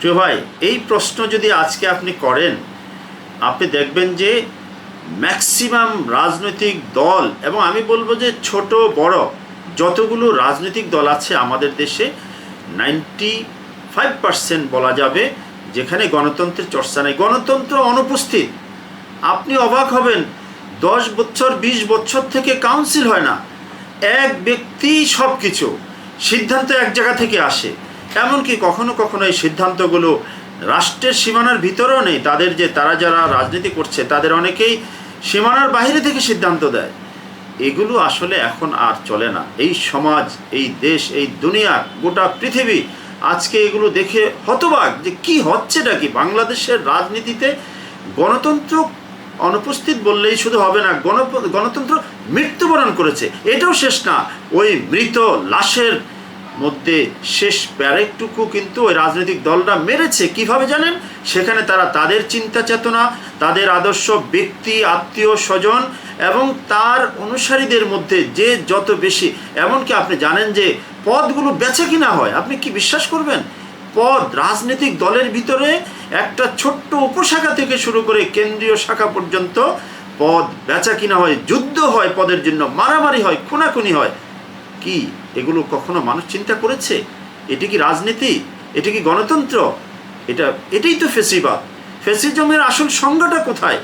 প্রিয় ভাই, এই প্রশ্ন যদি আজকে আপনি করেন, আপনি দেখবেন যে ম্যাক্সিমাম রাজনৈতিক দল এবং আমি বলব যে ছোট, বড় যতগুলো রাজনৈতিক দল আছে আমাদের দেশে নাইনটি ফাইভ পার্সেন্ট বলা যাবে যেখানে গণতন্ত্রের চর্চা নেই। গণতন্ত্র অনুপস্থিত। আপনি অবাক হবেন, দশ বছর, বিশ বছর থেকে কাউন্সিল হয় না। এক ব্যক্তি সব কিছু সিদ্ধান্ত এক জায়গা থেকে আসে। এমনকি কখনো কখনো এই সিদ্ধান্তগুলো রাষ্ট্রের সীমানার ভিতরেও নেই। তাদের যে তারা যারা রাজনীতি করছে, তাদের অনেকেই সীমানার বাইরে থেকে সিদ্ধান্ত দেয়। এগুলো আসলে এখন আর চলে না। এই সমাজ, এই দেশ, এই দুনিয়া, গোটা পৃথিবী আজকে এগুলো দেখে হতবাক যে কি হচ্ছেটা কি। বাংলাদেশের রাজনীতিতে গণতন্ত্র অনুপস্থিত বললেই শুধু হবে না গণ গণতন্ত্র মৃত্যুবরণ করেছে। এটাও শেষ না। ওই মৃত লাশের মধ্যে শেষ প্যারেকটুকু কিন্তু ওই রাজনৈতিক দলরা মেরেছে। কীভাবে জানেন? সেখানে তারা তাদের চিন্তা চেতনা, তাদের আদর্শ ব্যক্তি, আত্মীয়, স্বজন এবং তার অনুসারীদের মধ্যে যে যত বেশি। এমনকি আপনি জানেন যে পদগুলো বেছে কিনা হয়। আপনি কি বিশ্বাস করবেন? পদ রাজনৈতিক দলের ভিতরে একটা ছোট্ট উপশাখা থেকে শুরু করে কেন্দ্রীয় শাখা পর্যন্ত পদ বেচা কিনা হয়, যুদ্ধ হয় পদের জন্য, মারামারি হয়, খুনাখুনি হয়। কি এগুলো কখনো মানুষ চিন্তা করেছে? এটি কি রাজনীতি? এটি কি গণতন্ত্র? এটা, এটাই তো ফেসিবাদ। ফেসিজমের আসল সংজ্ঞাটা কোথায়?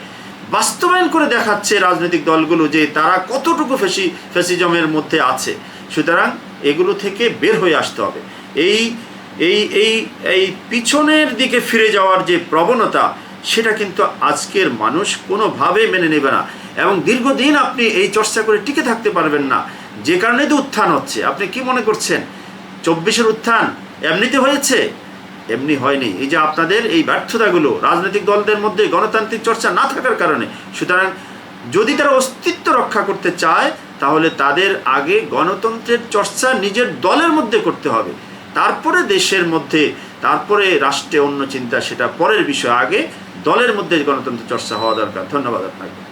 বাস্তবায়ন করে দেখাচ্ছে রাজনৈতিক দলগুলো যে তারা কতটুকু ফেসি, ফেসিজমের মধ্যে আছে। সুতরাং এগুলো থেকে বের হয়ে আসতে হবে। এই এই এই এই পিছনের দিকে ফিরে যাওয়ার যে প্রবণতা, সেটা কিন্তু আজকের মানুষ কোনোভাবে মেনে নেবে না। এবং দীর্ঘদিন আপনি এই চর্চা করে টিকে থাকতে পারবেন না। যে কারণে তো উত্থান হচ্ছে। আপনি কি মনে করছেন? চব্বিশের উত্থান এমনিতে হয়েছে? এমনি হয়নি। এই যে আপনাদের এই ব্যর্থতাগুলো রাজনৈতিক দলদের মধ্যে গণতান্ত্রিক চর্চা না থাকার কারণে, সুতরাং যদি তারা অস্তিত্ব রক্ষা করতে চায়, তাহলে তাদের আগে গণতন্ত্রের চর্চা নিজের দলের মধ্যে করতে হবে। তারপরে দেশের মধ্যে, তারপরে রাষ্ট্রে অন্য চিন্তা, সেটা পরের বিষয়। আগে দলের মধ্যে গণতন্ত্র চর্চা হওয়া দরকার। ধন্যবাদ আপনাকে।